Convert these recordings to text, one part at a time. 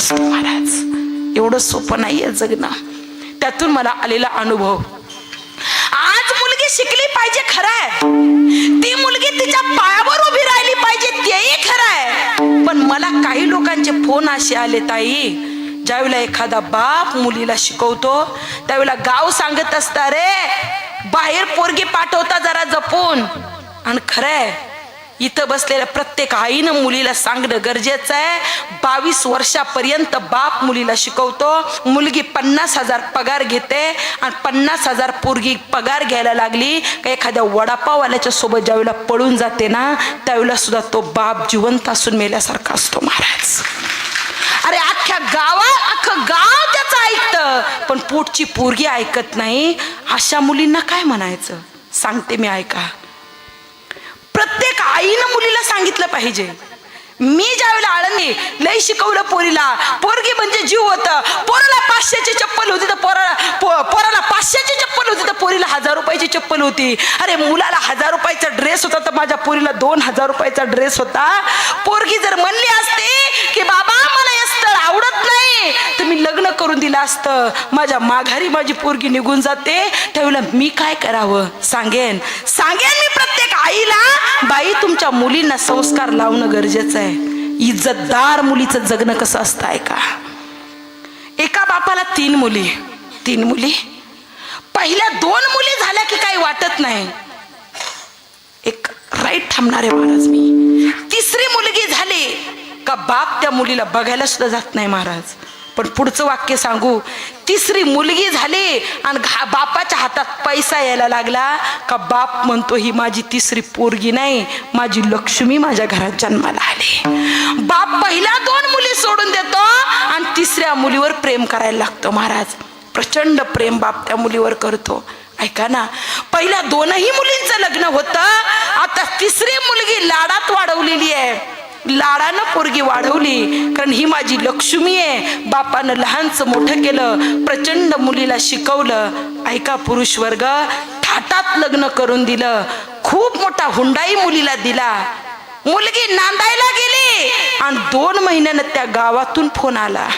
असतो महाराज एवढं सोपं नाहीये जगणं. त्यातून मला आलेला अनुभव. आज मुलगी शिकली पाहिजे खरं आहे ती मुलगी तिच्या पायावर उभी राहिली पाहिजे तेही खरं आहे पण मला काही लोकांचे फोन असे आले ताई. ज्यावेळेला एखादा बाप मुलीला शिकवतो त्यावेळेला गाव सांगत असता रे बाहेर पोरगी पाठवता जरा जपून. आणि खरंय इथं बसलेल्या प्रत्येक आईनं मुलीला सांगणं गरजेचं आहे. बावीस वर्षापर्यंत बाप मुलीला शिकवतो. मुलगी पन्नास हजार पगार घेते आणि पन्नास हजार पोरगी पगार घ्यायला लागली का एखाद्या वडापाववाल्याच्या सोबत ज्यावेळेला पळून जाते ना त्यावेळेला सुद्धा तो बाप जिवंत असून मेल्यासारखा असतो महाराज. अरे अख्ख्या गावात अख्खं गाव त्याचं ऐकतं. पण पोटची पोरगी ऐकत नाही. अशा मुलींना काय म्हणायचं? सांगते मी ऐका. प्रत्येक आईनं मुलीला सांगितलं पाहिजे. मी ज्यावेळेला आळंदी लय शिकवलं पोरीला पोरगी म्हणजे जीव होतं. पोराला पाचशेची चप्पल होती तर पोराला पोराला पाचशेची चप्पल होती तर पोरीला हजार रुपयाची चप्पल होती. अरे मुलाला हजार रुपयाचा ड्रेस होता तर माझ्या पोरीला दोन हजार रुपयाचा ड्रेस होता. पोरगी जर म्हणली असते की बाबा मला हे स्थळ आवडत नाही तर मी लग्न करून दिलं असतं. माझ्या माघारी माझी पोरगी निघून जाते. त्यावेळेला मी काय करावं? सांगेन. सांगेन मी प्रत्येक आईला बाई तुमच्या मुलींना संस्कार लावणं गरजेचं आहे. इज्जतदार मुलीचं जगणं कसं असतं का? एका बापाला तीन मुली. तीन मुली? पहिल्या दोन मुली झाल्या की काही वाटत नाही. एक राईट थांबणारे महाराज मी. तिसरी मुलगी झाली का बाप त्या मुलीला बघायला सुद्धा जात नाही महाराज. पण पुढचं वाक्य सांगू. तिसरी मुलगी झाली आणि घा- बापाच्या हातात पैसा यायला लागला. का बाप म्हणतो ही माझी तिसरी पोरगी नाही माझी लक्ष्मी माझ्या घरात जन्माला आली. बाप पहिल्या दोन मुली सोडून देतो आणि तिसऱ्या मुलीवर प्रेम करायला लागतो महाराज. प्रचंड प्रेम बाप त्या मुलीवर करतो. ऐका ना पहिल्या दोनही मुलींचं लग्न होतं आता तिसरी मुलगी लाडात वाढवलेली आहे. लाडानं पोरगी वाढवली. कारण ही माझी लक्ष्मी आहे. बापानं लहानचं मोठं केलं. प्रचंड मुलीला शिकवलं. ऐका पुरुष वर्ग थाटात लग्न करून दिलं. खूप मोठा हुंडाई मुलीला दिला. मुलगी नांदायला गेली. आणि दोन महिन्यानं त्या गावातून फोन आला.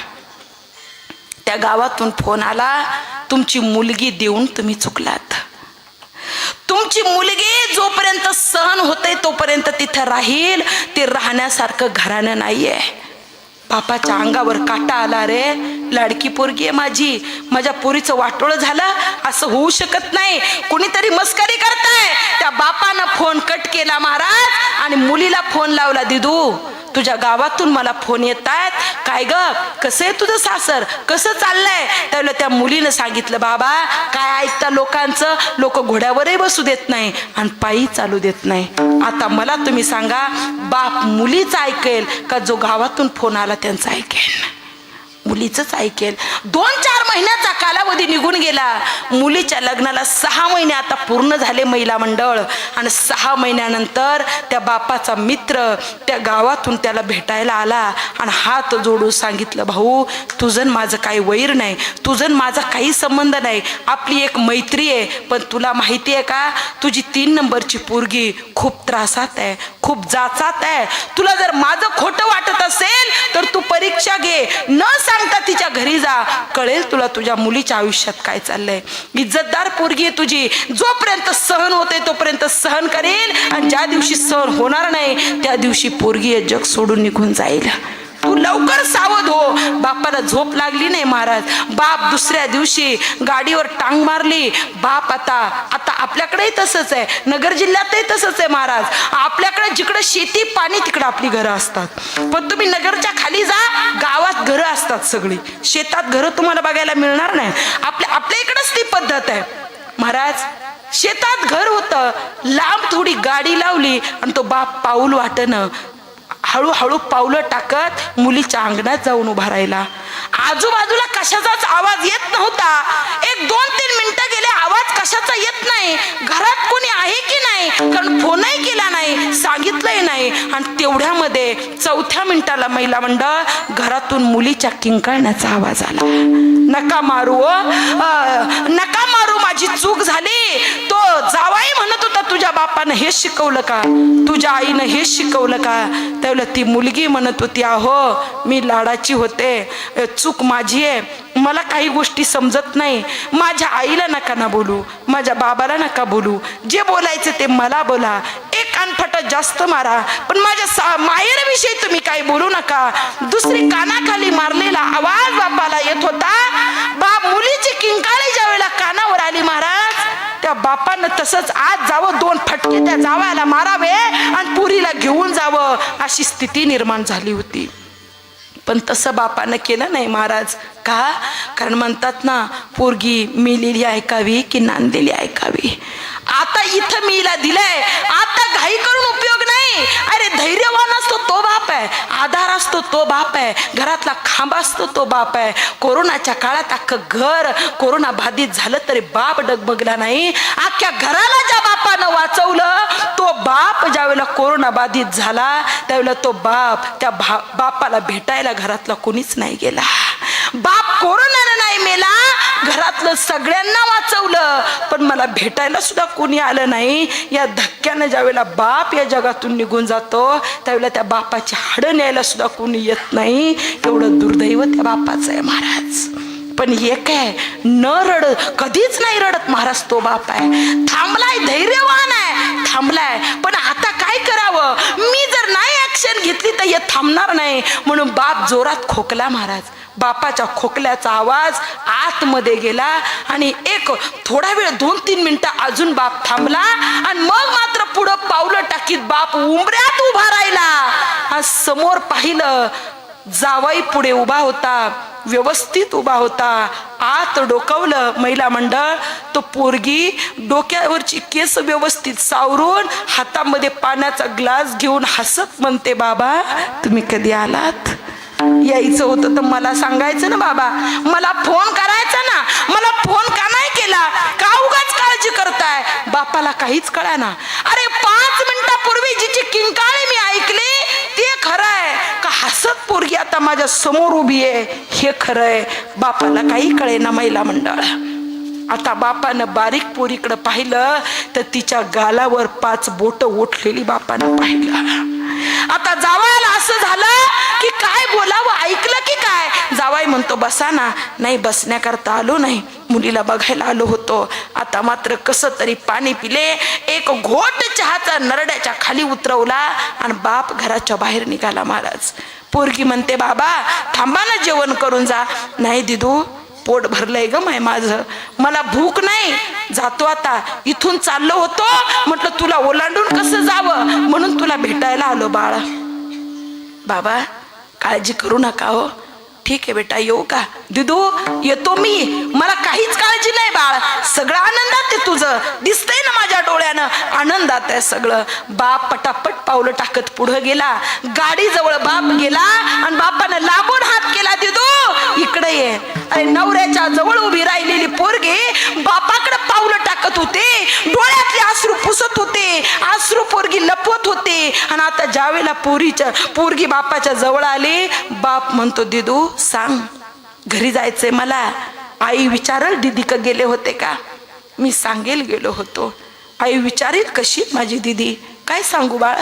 त्या गावातून फोन आला तुमची मुलगी देऊन तुम्ही चुकलात. तुमची मुलगी जोपर्यंत सहन होते तोपर्यंत तिथं राहील. ते राहण्यासारखं घराणं नाहीये. बापाच्या अंगावर काटा आला रे. लाडकी पोरगी आहे माझी. माझ्या पोरीचं वाटोळ झालं. असं होऊ शकत नाही. कुणीतरी मस्करी करताय. त्या बापानं फोन कट केला महाराज आणि मुलीला फोन लावला दिदू. तुझ्या गावातून मला फोन येत आहेत काय ग? कसं आहे तुझं सासर? कसं चाललंय? त्यावेळेला त्या मुलीनं सांगितलं बाबा काय ऐकता लोकांचं? लोक घोड्यावरही बसू देत नाही आणि पायी चालू देत नाही. आता मला तुम्ही सांगा बाप मुलीच ऐकेल का जो गावातून फोन आला त्यांचा ऐकेल? मुलीचंच ऐकेल. दोन चार महिन्याचा कालावधी निघून गेला. मुलीच्या लग्नाला सहा महिने आता पूर्ण झाले महिला मंडळ. आणि सहा महिन्यानंतर त्या बापाचा मित्र त्या गावातून त्याला भेटायला आला. आणि हात जोडून सांगितलं भाऊ तुझं माझं काही वैर नाही. तुझं माझा काही संबंध नाही. आपली एक मैत्री आहे. पण तुला माहिती आहे का? तुझी तीन नंबरची पोरगी खूप त्रासात आहे. खूप जाचात आहे. तुला जर माझं खोटं वाटत असेल तर तू परीक्षा घे. न सांगता तिच्या घरी जा. कळेल तुला तुझ्या मुलीच्या आयुष्यात काय चाललंय. इज्जतदार पोरगी आहे तुझी. जोपर्यंत सहन होते तोपर्यंत सहन करेल. आणि ज्या दिवशी सहन होणार नाही त्या दिवशी पोरगी हे जग सोडून निघून जाईल. तू लवकर सावध हो. बापाला झोप लागली नाही महाराज. बाप दुसऱ्या दिवशी गाडीवर टांग मारली. बाप आता आता आपल्याकडेही तसंच आहे. नगर जिल्ह्यातही तसंच आहे महाराज. आपल्याकडे जिकडे शेती पाणी तिकडे आपली घरं असतात. पण तुम्ही नगरच्या खाली जा गावात घरं असतात सगळी. शेतात घरं तुम्हाला बघायला मिळणार नाही. आपल्या आपल्या इकडंच ती पद्धत आहे. महाराज शेतात घर होतं. लांब थोडी गाडी लावली आणि तो बाप पाऊल वाटणं. हळूहळू पावलं टाकत मुलीच्या अंगणात जाऊन उभा राहिला. आजूबाजूला कशाचाच आवाज येत नव्हता. एक दोन तीन मिनिटं गेले आवाज कशाचा येत नाही? घरात कोणी आहे की नाही? कारण फोनही केला नाही सांगितलंही नाही. आणि तेवढ्यामध्ये चौथ्या मिनिटाला महिला मंडळ घरातून मुलीच्या किंकाळण्याचा आवाज आला. नका मारू अं, नका मारू माझी चूक झाली. तो जावाई म्हणत होता तुझ्या बापानं हे शिकवलं का? तुझ्या आईनं हे शिकवलं का? त्यावेळेला ती मुलगी म्हणत होती अहो मी लाडाची होते. चूक माझी आहे. मला काही गोष्टी समजत नाही. माझ्या आईला नका ना बोलू. माझ्या बाबाला नका बोलू. जे बोलायचं ते मला बोला. एक कानफटा जास्त मारा. पण माझ्या सा माहेरविषयी तुम्ही काही बोलू नका. दुसरी कानाखाली मारलेला आवाज बापाला येत होता. बाप मुलीची किंकाळी ज्या वेळेला कानावर आली महाराज त्या बापानं तसंच आज जावं दोन फटके त्या जावायला मारावे आणि पुरीला घेऊन जावं अशी स्थिती निर्माण झाली होती. पण तसं बापानं केलं नाही महाराज. का? कारण म्हणतात ना पोरगी मिलेली ऐकावी की नांदलेली ऐकावी? आता इथं मीला दिलंय. आता घाई करून उपयोग नाही. अरे धैर्यवान असतो तो बाप आहे. आधार असतो तो बाप आहे. घरातला खांब असतो तो बाप आहे. कोरोनाच्या काळात अख्खं घर कोरोना बाधित झालं तरी बाप डगमगला नाही. अख्ख्या घराला ज्या बापानं वाचवलं तो बाप ज्यावेळेला कोरोना बाधित झाला त्यावेळेला तो बाप त्या भा बापाला भेटायला घरातला कोणीच नाही गेला. बाप कोरोनाला नाही मेला. घरातलं सगळ्यांना वाचवलं. पण मला भेटायला सुद्धा कोणी आलं नाही. या धक्क्यानं ज्यावेळेला बाप या जगातून निघून जातो त्यावेळेला त्या बापाची हाडं न्यायला सुद्धा कोणी येत नाही. एवढं दुर्दैव त्या बापाचं आहे महाराज. पण एक काय? न रड कधीच नाही रडत महाराज तो बाप आहे. थांबलाय धैर्यवान आहे. थांबलाय. पण आता काय करावं? मी जर नाही ऍक्शन घेतली तर हे थांबणार नाही. म्हणून बाप जोरात खोकला महाराज. बापाच्या खोकल्याचा आवाज आतमध्ये गेला आणि एक थोडा वेळ दोन तीन मिनिटं अजून बाप थांबला आणि मग मात्र पुढं पावलं टाकीत बाप उंबऱ्यात उभा राहिला. आणि समोर पाहिलं जावाई पुढे उभा होता व्यवस्थित उभा होता. आत डोकवलं महिला मंडळ. तो पोरगी डोक्यावरची केस व्यवस्थित सावरून हातामध्ये पाण्याचा ग्लास घेऊन हसत म्हणते बाबा तुम्ही कधी आलात? यायचं होतं. तर मला सांगायचं ना बाबा मला फोन करायचा ना मला फोन का नाही केला? का उगाच काळजी करताय? बापाला काहीच कळा ना अरे पाच मिनिटापूर्वी जिची किंकाळी मी ऐकली ते खरं आहे का हसत पोरगी आता माझ्यासमोर उभी आहे? हे खरं आहे बापाला काही कळे ना महिला मंडळ. आता बापानं बारीक पोरीकडं पाहिलं तर तिच्या गालावर पाच बोट ओठलेली बापानं पाहिलं. आता जावायला असं झालं की काय बोलावं ऐकलं की काय? जावाई म्हणतो बसा ना. नाही बसण्याकरता आलो नाही. मुलीला बघायला आलो होतो. आता मात्र कसं तरी पाणी पिले. एक घोट चहाचा नरड्याच्या खाली उतरवला आणि बाप घराच्या बाहेर निघाला महाराज. पोरगी म्हणते बाबा थांबा ना जेवण करून जा. नाही दिदू पोट भरलंय ग माय माझं. मला भूक नाही. जातो आता. इथून चाललो होतो. म्हटलं तुला ओलांडून कसं जावं? म्हणून तुला भेटायला आलो बाळा. बाबा काळजी करू नका हो. ठीक आहे बेटा येऊ का? दिदू येतो मी. मला काहीच काळजी नाही बाळ. सगळं आनंदात आहे तुझं. दिसतंय ना माझ्या डोळ्यानं. आनंदात आहे सगळं. बाप पटापट पावलं टाकत पुढं गेला. गाडी जवळ बाप गेला आणि बापानं लांबून हात केला दिदू. इकडे ये. अरे नवऱ्याच्या जवळ उभी राहिलेली पोरगी बापाकडे पावलं टाकत होते. डोळ्यातले आश्रू पुसत होते. आश्रू पोरगी लपवत होते. आणि आता ज्यावेळेला पोरीच्या पोरगी बापाच्या जवळ आली बाप म्हणतो दिदू सांग घरी जायचंय मला. आई विचारल दिदी का गेले होते का? मी सांगेल गेलो होतो. आई विचारेल कशी माझी दिदी? काय सांगू बाळा?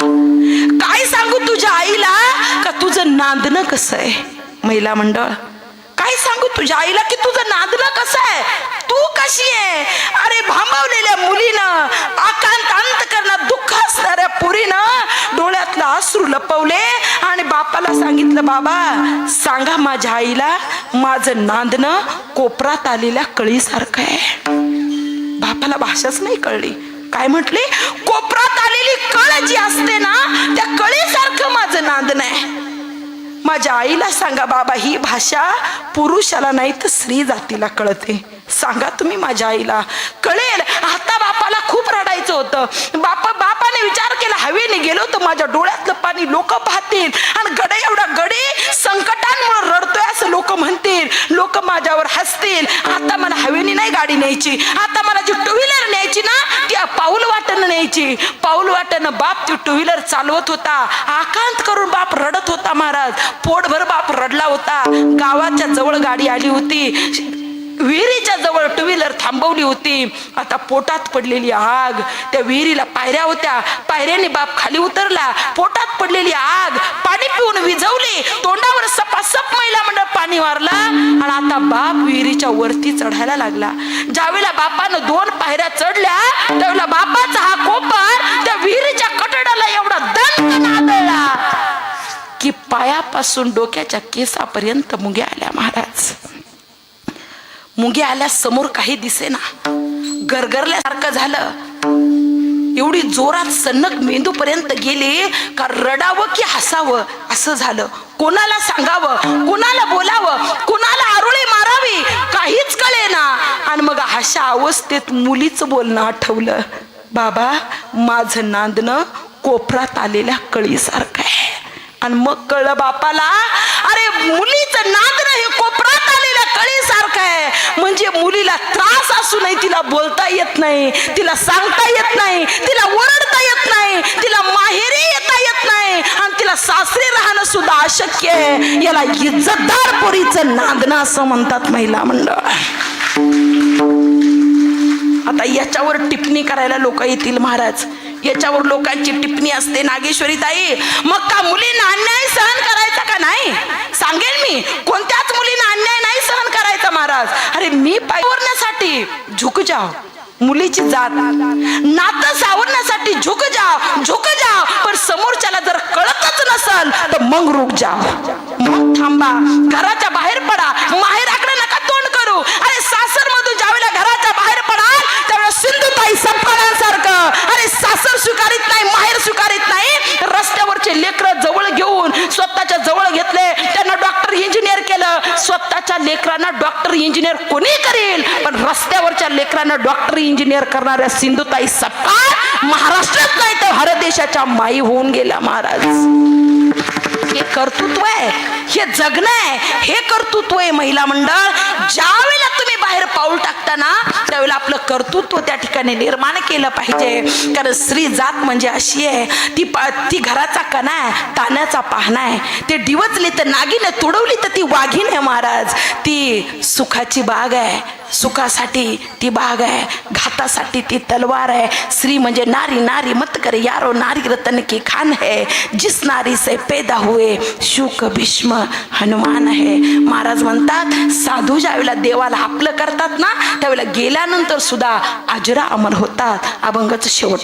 काय सांगू तुझ्या आईला? का तुझं नांदणं कसं आहे? महिला मंडळ सांगू तुझ्या आईला की तुझं नांदणं कसं आहे? तू कशी आहे? अरे भांबवलेल्या मुलीनं आकांत अंत करणार दुःख असणाऱ्या पुरीनं डोळ्यातलं अश्रू लपवले आणि बापाला सांगितलं बाबा सांगा माझ्या आईला माझं नांदणं कोपरात आलेल्या कळीसारखं आहे. बापाला भाषाच नाही कळली. काय म्हटली? कोपरात आलेली कळ जी असते ना त्या कळीसारखं माझं नांदणं आहे. माझ्या आईला सांगा बाबा ही भाषा पुरुषाला नाही तर स्त्री जातीला कळते. सांगा तुम्ही माझ्या आईला. कळेल. आता बापाला खूप रडायचं होतं. बापा बापाने विचार केला हवेने गेलो तर माझ्या डोळ्यातलं पाणी लोक पाहतील आणि गडे एवढा गडे संकटांमुळे रडतोय असं लोक म्हणतील. लोक माझ्यावर हसतील. आता मला हवेने नाही गाडी न्यायची. आता मला जी टू व्हीलर न्यायची ना ती पाऊल वाटण न्यायची. पाऊल वाट्यानं बाप ती टू व्हीलर चालवत होता. आकांत करून बाप रडत होता महाराज. पोटभर बाप रडला होता. गावाच्या जवळ गाडी आली होती. विहिरीच्या जवळ टू व्हीलर थांबवली होती. आता पोटात पडलेली आग. त्या विहिरीला पायऱ्या होत्या. पायऱ्याने बाप खाली उतरला. पोटात पडलेली आग. पाणी पिऊन विझवली. तोंडावर सपासप महिला मंडळ पाणी मारला. आणि आता बाप विहिरीच्या वरती चढायला लागला. ज्यावेळेला बापानं दोन पायऱ्या चढल्या त्यावेळेला बापाचा हा कोपर त्या विहिरीच्या कटडाला एवढा दंड आदळला की पायापासून डोक्याच्या केसापर्यंत मुंग्या आल्या महाराज. मुगे आल्या समोर काही दिसेना. गरगरल्यासारखं झालं. एवढी जोरात सन्नक मेंदू पर्यंत गेली का रडावं की हसावं? असं झालं. कोणाला सांगावं? कोणाला बोलावं? कोणाला आरुळी मारावी? काहीच कळे ना आणि मग अशा अवस्थेत मुलीच बोलणं आठवलं. बाबा माझं नांदणं कोपरात आलेल्या कळीसारखं आहे. आणि मग कळलं बापाला अरे मुलीचं नांदणं हे कोपरात आलेल्या कळीसारखं आहे म्हणजे मुलीला त्रास असूनही तिला बोलता येत नाही तिला सांगता येत नाही तिला ओरडता येत नाही तिला माहेरी येता येत नाही आणि तिला सासरी राहणं सुद्धा अशक्य आहे. याला इज्जतदार पोरीचं नांदणं असं म्हणतात महिला मंडळ. आता याच्यावर टिप्पणी करायला लोक येतील महाराज. याच्यावर लोकांची टिप्पणी असते नागेश्वरी ताई मग का मुलींना अन्याय सहन करायचा का नाही? सांगेल मी. कोणत्याच मुलींना अन्याय नाही सहन करायचा महाराज. अरे मी पायवरण्यासाठी झुक जाव. मुलीची जात. नातं सावरण्यासाठी झुक जाव. झुक जाव. पण समोरच्याला जर कळतच नसल तर मग रुक जाव. मग थांबा. घराच्या बाहेर पडा. माहेराकडे नका तोंड करू. अरे सासर मधून ज्यावेळेला घराच्या बाहेर पडाल त्यावेळेला सिंधुताई संपण्यासारखं अरे सासर स्वीकारित नाही माहेर स्वीकारित नाही. रस्त्यावरचे लेकर जवळ घेऊन स्वतःच्या जवळ घेतले. त्यांना स्वतःच्या लेकरांना डॉक्टर इंजिनियर कोणी करेल? पण रस्त्यावरच्या लेकरांना डॉक्टर इंजिनियर करणाऱ्या सिंधुताई सपकाळ महाराष्ट्रात नाही तर भारत देशाच्या माई होऊन गेल्या महाराज. हे कर्तृत्व आहे हे जगणं आहे हे कर्तृत्व आहे महिला मंडळ. ज्या वेळेला बाहेर पाऊल टाकताना त्यावेळेला आपलं कर्तृत्व त्या ठिकाणी निर्माण केलं पाहिजे. कारण स्त्री जात म्हणजे अशी आहे ती पा ती घराचा कणा आहे ताण्याचा पाहणा आहे. ते डिवचले तर नागिन तुडवली तर ती वाघीण आहे महाराज. ती सुखाची बाग आहे. सुखासाठी ती बाग आहे घातासाठी ती तलवार आहे. स्त्री म्हणजे नारी नारी मत करे यारो नारी रतन की खान है. जिस नारी से पैदा हुए शुक भीष्म हनुमान आहे महाराज म्हणतात साधू ज्यावेळेला देवाला आपलं करतात ना त्यावेळेला गेल्यानंतर सुद्धा आजरा अमर होतात. अभंगाचं शेवट